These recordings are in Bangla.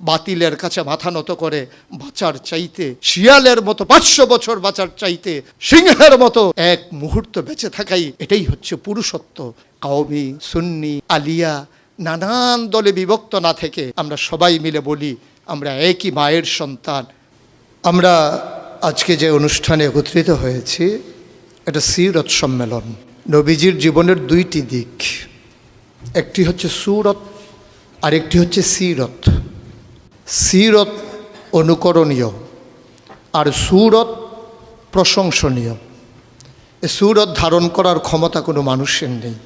বাতিলের কাছে মাথা নত করে, বাঁচার চাইতে, শিয়ালের মতো পাঁচশো বছর বাঁচার চাইতে, সিংহের মতো এক মুহূর্ত বেঁচে থাকাই এটাই হচ্ছে পুরুষত্ব। কাউমি সুন্নি, আলিয়া, নানান দলে বিভক্ত না থেকে আমরা সবাই মিলে বলি, আমরা একই মায়ের সন্তান। আমরা আজকে যে অনুষ্ঠানে একত্রিত হয়েছি, এটা সিরত সম্মেলন। নবীজির জীবনের দুইটি দিক, একটি হচ্ছে সুরত আর একটি হচ্ছে সিরত। সিরত অনুকরণীয় আর সুরত প্রশংসনীয়। এ সুরত ধারণ করার ক্ষমতা কোনো মানুষের নেই।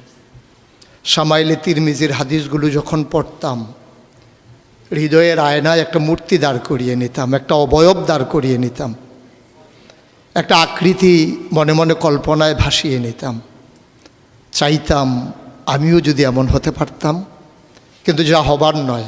সামাইলে তিরমিজির হাদিসগুলো যখন পড়তাম, হৃদয়ের আয়নায় একটা মূর্তি দাঁড় করিয়ে নিতাম, একটা অবয়ব দাঁড় করিয়ে নিতাম, একটা আকৃতি মনে মনে কল্পনায় ভাসিয়ে নিতাম। চাইতাম আমিও যদি এমন হতে পারতাম, কিন্তু যা হবার নয়।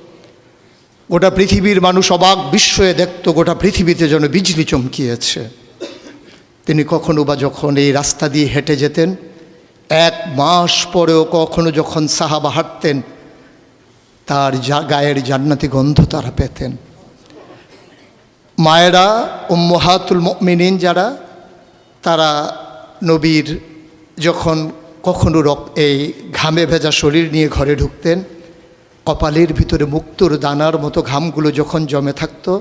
গোটা পৃথিবীর মানুষ অবাক বিস্ময়ে দেখত গোটা পৃথিবীতে যেন বিজলি চমকিয়েছে। তিনি কখনো বা যখন এই রাস্তা দিয়ে হেঁটে যেতেন, এক মাস পরেও কখনো যখন সাহাবা হাঁটতেন, তার যা গায়ের জান্নাতি গন্ধ তারা পেতেন। মায়েরা, উম্মহাতুল মিনিন যারা, তারা নবীর যখন কখনো রক এই ঘামে ভেজা শরীর নিয়ে ঘরে ঢুকতেন কপালের ভিতরে মুক্তর দানার মতো ঘামগুলো যখন জমে থাকত,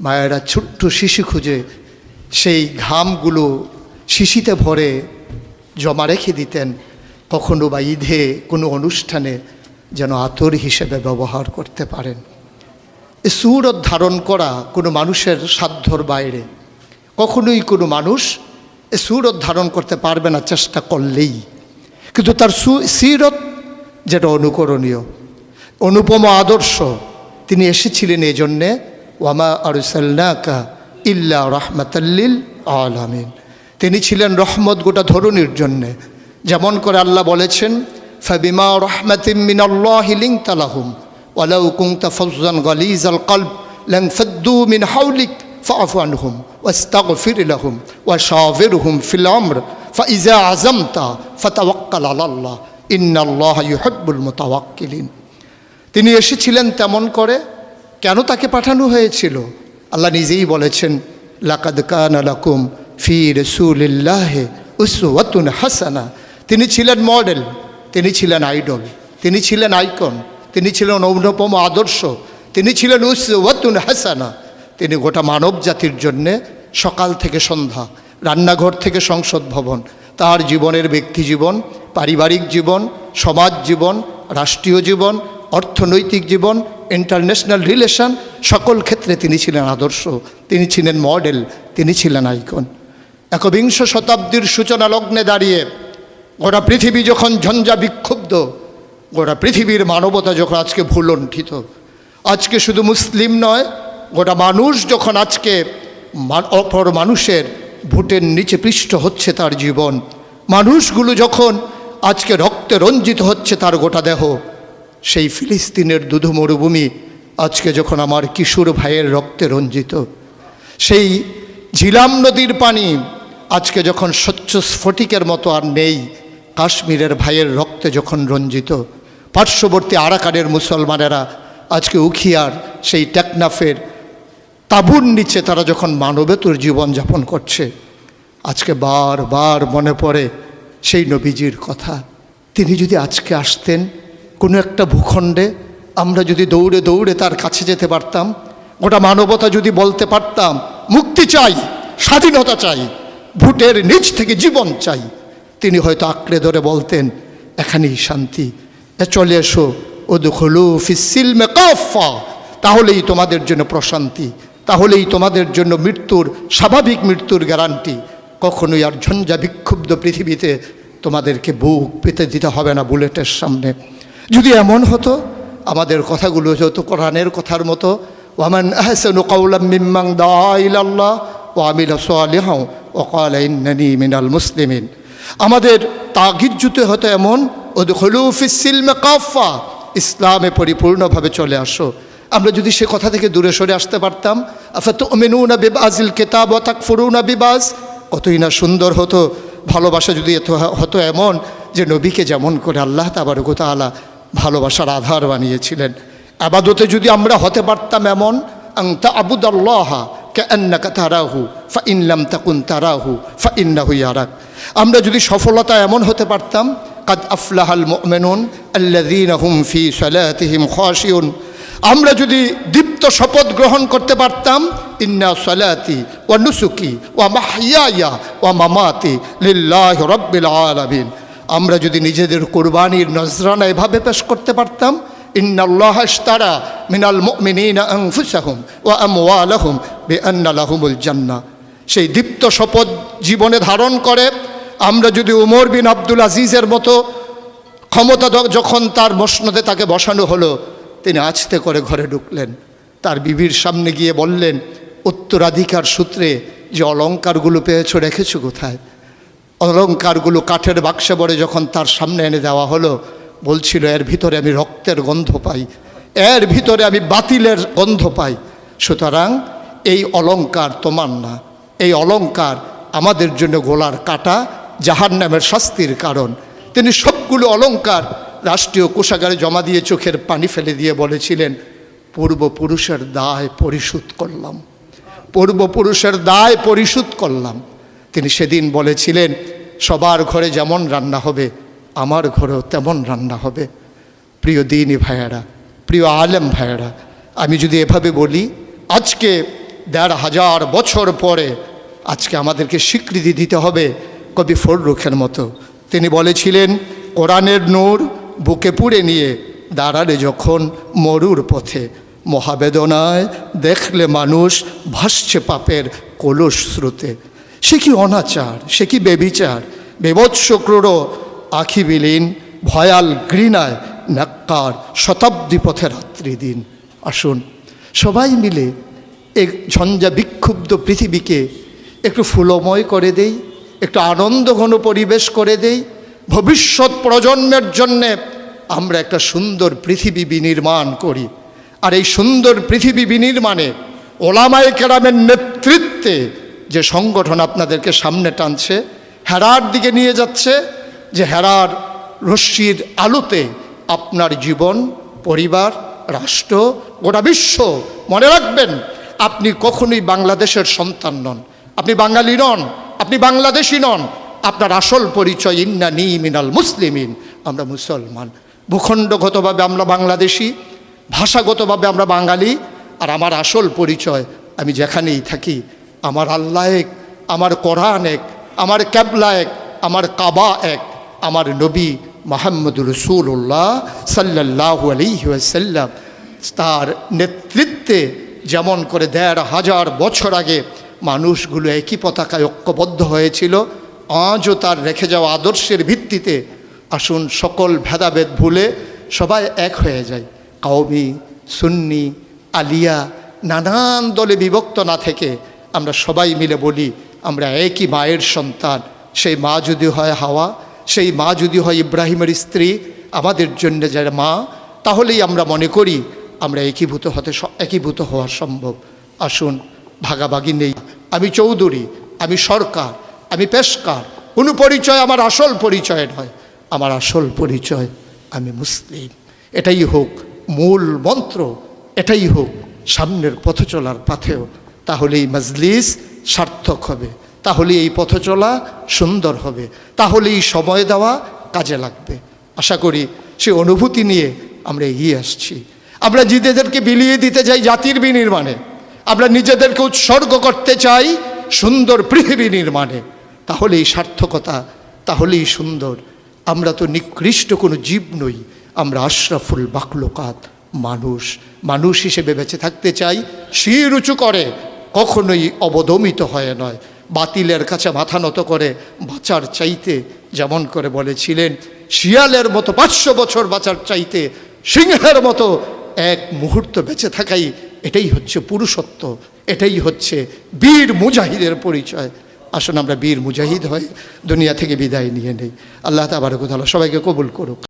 মায়েরা ছোট্ট শিশু খুঁজে সেই ঘামগুলো শিশিতে ভরে জমা রেখে দিতেন। কখনো বা ঈদে কোনো অনুষ্ঠানে যেন আতর হিসেবে ব্যবহার করতে পারেন। এ সুরত ধারণ করা কোনো মানুষের সাধ্যর বাইরে। কখনোই কোনো মানুষ এ সুরত ধারণ করতে পারবে না, চেষ্টা করলেই। কিন্তু তার সু, সিরত যেটা অনুকরণীয়। অনুপম আদর্শ। তিনি এসেছিলেন এই জন্যে ওয়ামা আরুসাল্লাকা ইল্লা রহমতাল্লিল আলামিন। তিনি ছিলেন রহমত গোটা ধরুনির জন্যে। যেমন করে আল্লাহ বলেছেন, ফাবিমা রহমাতিম মিনাল্লাহি লিংতালাহুম ওয়ালাউ কুনতা ফাজ্জান গালিজাল কলব, লান ফাদ্দু মিন হাওলিক ফাআফু আনহুম, ওয়াস্তাগফির লাহুম ওয়াশাবিরহুম ফিল আমর, ফাইজা আযামতা ফাতাওয়াক্কাল আলাল্লাহ, ইন্নাল্লাহা ইউহিব্বুল মুতাওয়াক্কিলিন। তিনি এসেছিলেন তেমন করে, কেন তাকে পাঠানো হয়েছিল? আল্লাহ নিজেই বলেছেন, লাকাদ কান লাকুম ফি রসুলিল্লাহে উসওয়াতুন হাসানা। তিনি ছিলেন মডেল, তিনি ছিলেন আইডল, তিনি ছিলেন আইকন, তিনি ছিলেন অনুপম আদর্শ, তিনি ছিলেন উসওয়াতুন হাসানা। তিনি গোটা মানব জাতির জন্যে সকাল থেকে সন্ধ্যা, রান্নাঘর থেকে সংসদ ভবন, তার জীবনের ব্যক্তি জীবন, পারিবারিক জীবন, সমাজ জীবন, রাষ্ট্রীয় জীবন অর্থনৈতিক জীবন ইন্টারন্যাশনাল রিলেশন সকল ক্ষেত্রে তিনি ছিলেন আদর্শ, তিনি ছিলেন মডেল তিনি ছিলেন আইকন একবিংশ শতাব্দীর সূচনা লগ্নে দাঁড়িয়ে গোটা পৃথিবী যখন ঝঞ্ঝা বিক্ষুব্ধ, গোটা পৃথিবীর মানবতা যখন আজকে ভুলণ্ঠিত। আজকে শুধু মুসলিম নয়, গোটা মানুষ যখন আজকে অপর মানুষের ভোটের নিচে পৃষ্ঠ হচ্ছে তার জীবন। মানুষগুলো যখন আজকে রক্তে রঞ্জিত হচ্ছে তার গোটা দেহ সেই ফিলিস্তিনের দুধু মরুভূমি আজকে যখন আমার কিশোর ভাইয়ের রক্তে রঞ্জিত, সেই ঝিলাম নদীর পানি আজকে যখন স্বচ্ছ স্ফটিকের মতো আর নেই, কাশ্মীরের ভাইয়ের রক্তে যখন রঞ্জিত, পার্শ্ববর্তী আরাকানের মুসলমানেরা আজকে উখিয়ার সেই টেকনাফের তাঁবুর নিচে তারা যখন মানবেতর জীবনযাপন করছে, আজকে বার বার মনে পড়ে সেই নবীজির কথা। তিনি যদি আজকে আসতেন কোনো একটা ভূখণ্ডে আমরা যদি দৌড়ে দৌড়ে তার কাছে যেতে পারতাম, গোটা মানবতা যদি বলতে পারতাম, মুক্তি চাই, স্বাধীনতা চাই ভোটের নিচ থেকে জীবন চাই। তিনি হয়তো আঁকড়ে ধরে বলতেন, এখানেই শান্তি, এ চলে এসো ও দুখলু ফিসিল মেকাফা তাহলেই তোমাদের জন্য প্রশান্তি, তাহলেই তোমাদের জন্য মৃত্যুর, স্বাভাবিক মৃত্যুর গ্যারান্টি। কখনোই আর ঝঞ্ঝা বিক্ষুব্ধ পৃথিবীতে তোমাদেরকে বুক পেতে দিতে হবে না বুলেটের সামনে। যদি এমন হতো, আমাদের কথাগুলো যত কোরআনের কথার মতো, ওয়ামান আহসানু কাউলাম মিম্মাং দা ও আমিল সালিহাও ও কালা ইন্নানি মিনাল মুসলিমিন। আমাদের তাগিদ জুতে হতো এমন ও হলুফিসিল কাফা ইসলামে পরিপূর্ণভাবে চলে আসো। আমরা যদি সে কথা থেকে দূরে সরে আসতে পারতাম আফাত মেনুনা বিবাজিল কেতাব ও তাক ফরুনা বিবাজ? কতই না সুন্দর হতো, ভালোবাসা যদি এত হতো এমন, যে নবীকে যেমন করে আল্লাহ তাবারকতালা ভালোবাসার আধার বানিয়েছিলেন। আবাদতে যদি আমরা হতে পারতাম এমন আংতা আবুদাল্লাহ কান্নাকা ফা ইনলাম তাকুন তারাহু ফা ইন্নাহু আমরা যদি সফলতা এমন হতে পারতাম, কাদ আফলাহাল মেনুন আল্লাদিন হুম ফি সালাতিহিম খাশিউন। আমরা যদি দীপ্ত শপথ গ্রহণ করতে পারতাম, ইন্না সালাতি ওয়া নুসুকি ওয়া মাহিয়া ওয়া মামাতি লিল্লাহ রব্বিল আলামিন। আমরা যদি নিজেদের কোরবানির নজরানা এভাবে পেশ করতে পারতাম, ইন্নাল্লাহ মিনাল আনফুসাহুম ওয়া আমওয়ালাহুম বিআন্না লাহুমুল জান্নাহ। সেই দীপ্ত শপথ জীবনে ধারণ করে, আমরা যদি উমর বিন আব্দুল আজিজের মতো ক্ষমতা যখন তার মসনদে তাকে বসানো হলো, তিনি আছতে করে ঘরে ঢুকলেন। তার বিবির সামনে গিয়ে বললেন, উত্তরাধিকার সূত্রে যে অলঙ্কারগুলো পেয়েছ রেখেছো কোথায়? অলঙ্কারগুলো কাঠের বাক্সে পড়ে যখন তার সামনে এনে দেওয়া হলো, বলছিল, এর ভিতরে আমি রক্তের গন্ধ পাই, এর ভিতরে আমি বাতিলের গন্ধ পাই, সুতরাং এই অলঙ্কার তোমার না। এই অলঙ্কার আমাদের জন্য গোলার কাটা জাহান নামের শাস্তির কারণ। তিনি সবগুলো অলঙ্কার রাষ্ট্রীয় কোষাগারে জমা দিয়ে চোখের পানি ফেলে দিয়ে বলেছিলেন পূর্বপুরুষের দায় পরিশোধ করলাম। পূর্বপুরুষের দায় পরিশোধ করলাম। তিনি সেদিন বলেছিলেন, সবার ঘরে যেমন রান্না হবে, আমার ঘরেও তেমন রান্না হবে। প্রিয় দিনী ভাইয়েরা, প্রিয় আলেম ভাইয়েরা, আমি যদি এভাবে বলি, আজকে দেড় হাজার বছর পরে আজকে আমাদেরকে স্বীকৃতি দিতে হবে কবি ফররুখের মতো। তিনি বলেছিলেন, কোরআনের নূর বুকে পুড়ে নিয়ে দাঁড়ালে যখন মরুর পথে, মহাবেদনায় দেখলে মানুষ ভাসছে পাপের কলস স্রোতে সে কি অনাচার? সে কি বেবিচার? বেবৎস ক্রূর আখি বিলীন, ভয়াল ঘৃণায় নাক্কার শতাব্দী পথে রাত্রি দিন। আসুন, সবাই মিলে এক ঝঞ্ঝা বিক্ষুব্ধ পৃথিবীকে একটু ফুলময় করে দেই, একটু আনন্দঘন পরিবেশ করে দেই। ভবিষ্যৎ প্রজন্মের জন্যে আমরা একটা সুন্দর পৃথিবী বিনির্মাণ করি। আর এই সুন্দর পৃথিবী বিনির্মাণে ওলামায় কেরামের নেতৃত্বে যে সংগঠন আপনাদেরকে সামনে টানছে, হেরার দিকে নিয়ে যাচ্ছে, যে হেরার রশ্মির আলোতে আপনার জীবন, পরিবার, রাষ্ট্র, গোটা বিশ্ব মনে রাখবেন, আপনি কখনোই বাংলাদেশের সন্তান নন। আপনি বাঙালি নন, আপনি বাংলাদেশি নন, আপনার আসল পরিচয় ইন্না নি মিনাল মুসলিমিন, আমরা মুসলমান। ভূখণ্ডগতভাবে আমরা বাংলাদেশি, ভাষাগতভাবে আমরা বাঙালি, আর আমার আসল পরিচয় আমি যেখানেই থাকি আমার আল্লাহ এক, আমার কোরআন এক, আমার ক্যাবলা এক, আমার কাবা এক, আমার নবী মোহাম্মদ রসুল্লাহ সাল্লাহ আলিহাসাল্লাম তার নেতৃত্বে যেমন করে দেড় হাজার বছর আগে মানুষগুলো একই পতাকায় ঐক্যবদ্ধ হয়েছিল, আজও তার রেখে যাওয়া আদর্শের ভিত্তিতে আসুন সকল ভেদাভেদ ভুলে সবাই এক হয়ে যায় কাউমি সুন্নি, আলিয়া, নানান দলে বিভক্ত না থেকে আমরা সবাই মিলে বলি, আমরা একই মায়ের সন্তান। সেই মা যদি হয় হাওয়া, সেই মা যদি হয় ইব্রাহিমের স্ত্রী, আমাদের জন্য যারা মা, তাহলেই আমরা মনে করি আমরা একীভূত হতে একীভূত হওয়া সম্ভব। আসুন, ভাগাভাগি নেই। আমি চৌধুরী, আমি সরকার, আমি পেশকার। কোনো পরিচয় আমার আসল পরিচয় নয় আমার আসল পরিচয়, আমি মুসলিম। এটাই হোক মূল মন্ত্র, এটাই হোক সামনের পথ চলার পাথেও তাহলে এই মজলিস সার্থক হবে। তাহলে এই পথ চলা সুন্দর হবে। তাহলে এই সময় দেওয়া কাজে লাগবে। আশা করি সে অনুভূতি নিয়ে আমরা এগিয়ে আসছি। আমরা জিদেদেরকে বিলিয়ে দিতে যাই জাতির বিনির্মাণে। আমরা নিজেদেরকে উৎসর্গ করতে চাই সুন্দর পৃথিবী নির্মাণে। তাহলে এই সার্থকতা, তাহলেই সুন্দর। আমরা তো নিকৃষ্ট কোনো জীব নই। আমরা আশরাফুল বাকলোকাত মানুষ। মানুষ হিসেবে বেঁচে থাকতে চাই। শির উঁচু করে কখনোই অবদমিত হয় নয়। বাতিলের কাছে মাথা নত করে বাঁচার চাইতে যেমন করে বলেছিলেন, শিয়ালের মতো পাঁচশো বছর বাঁচার চাইতে সিংহের মতো এক মুহূর্ত বেঁচে থাকাই এটাই হচ্ছে পুরুষত্ব, এটাই হচ্ছে বীর মুজাহিদের পরিচয়। আসুন আমরা বীর মুজাহিদ হয়ে দুনিয়া থেকে বিদায় নিয়ে নেই। আল্লাহ তাবারকতালা সবাইকে কবুল করুক।